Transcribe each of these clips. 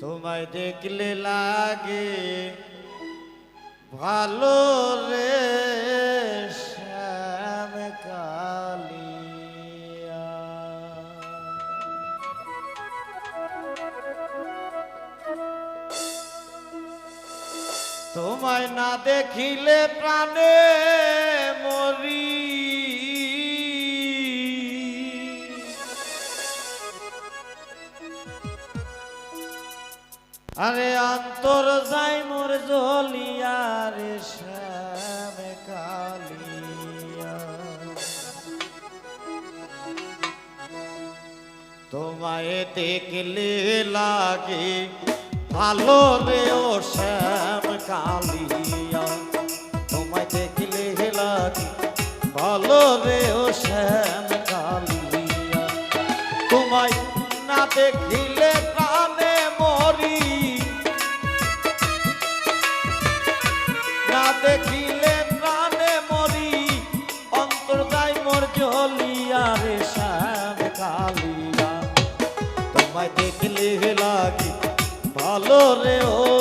তোমায় দেখলে লাগে ভালো রে তোমায় না দেখিলে প্রাণে মরি আরে অন্তর যাই মোর জলিয়া রে শ্যাম কালিয়া। তোমায় দেখলে লাগে ভালো রে ও শ্যাম কালিয়া। তোমায় দেখলে লাগে ভালো রে ও শ্যাম কালিয়া। তোমায় না দেখিলে লাগি। ভালো রে ও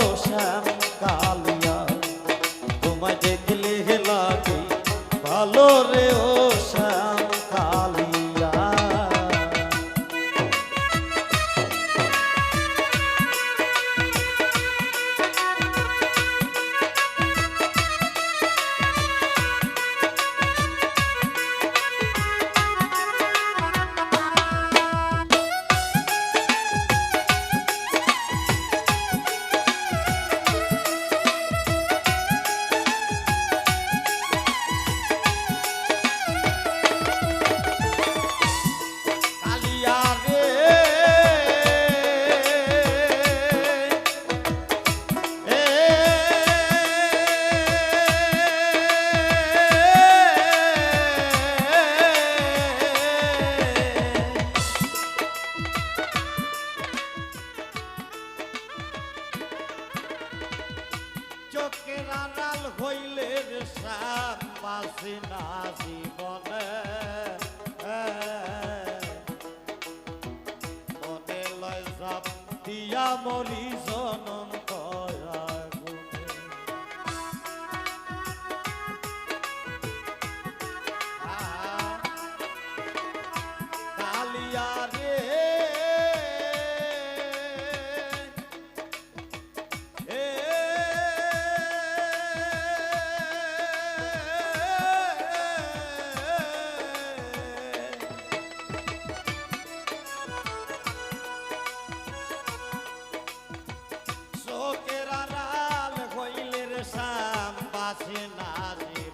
দিয়া মরি জনম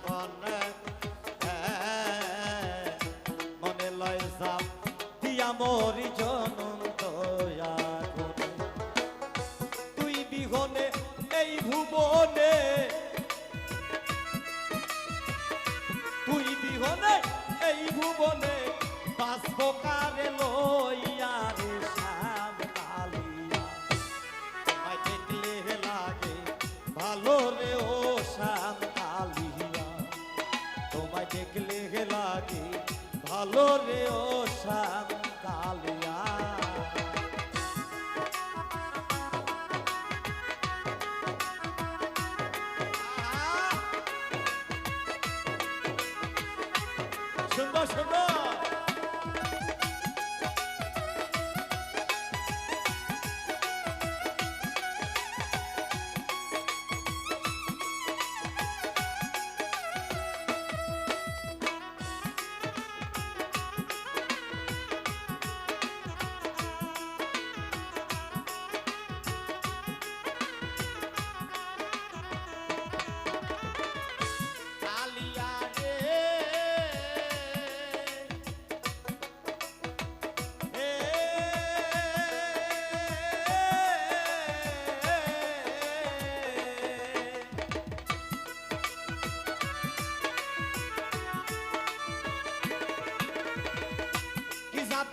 জীবন মনে লয় সাপ দিয়া মরি জনম তুই বিহনে, এই ভুবনে, তুই বিহনে, এই ভুবনে বাসব কারে છોડો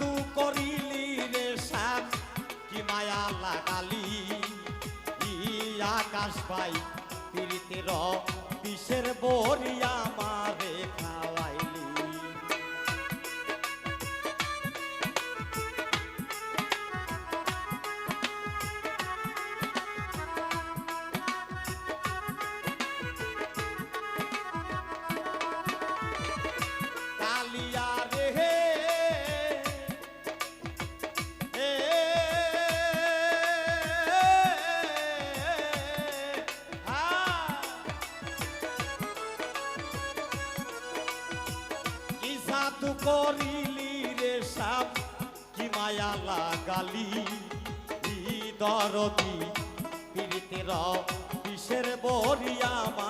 জাদু করিলি রে সাপ কি মায়া লাগালি। আকাশ পাই পিরিতের বিষের বরিয়া মারে করিলি রে সাপ কি মায়া লাগালি দরদি। পীড়িতের কিসের বরিয়া মা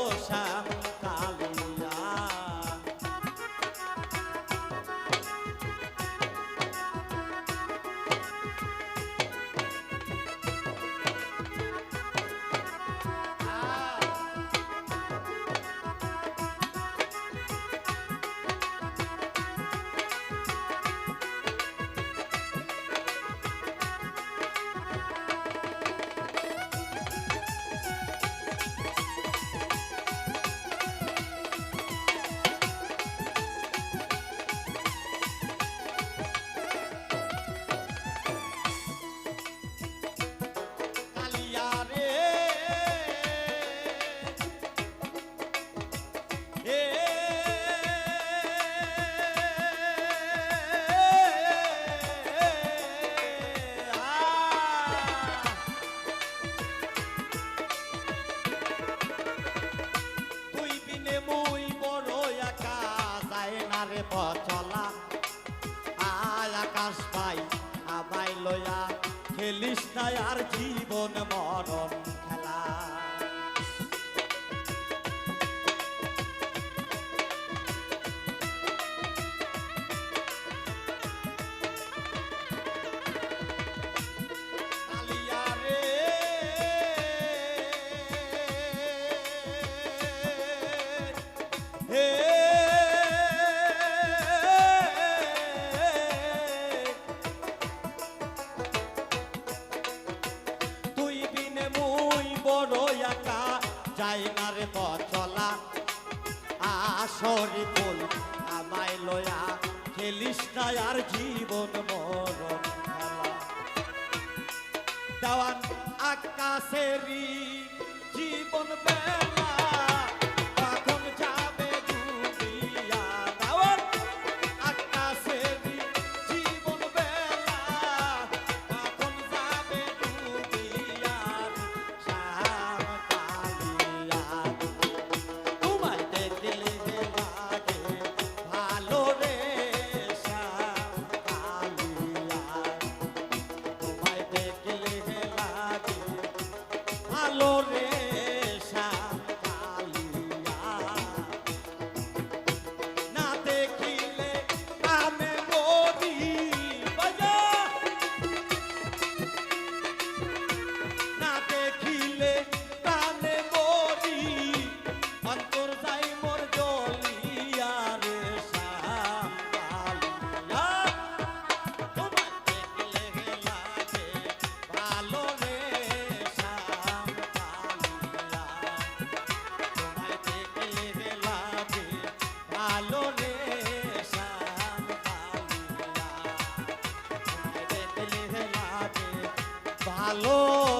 অচলা আয় আকাশ পাই আমায় লয়া খেলিস না আর জীবন মরণ খেলা Hey! আর জীবন মরণ দেওয়ান আকাশেরই জীবন বেলা alô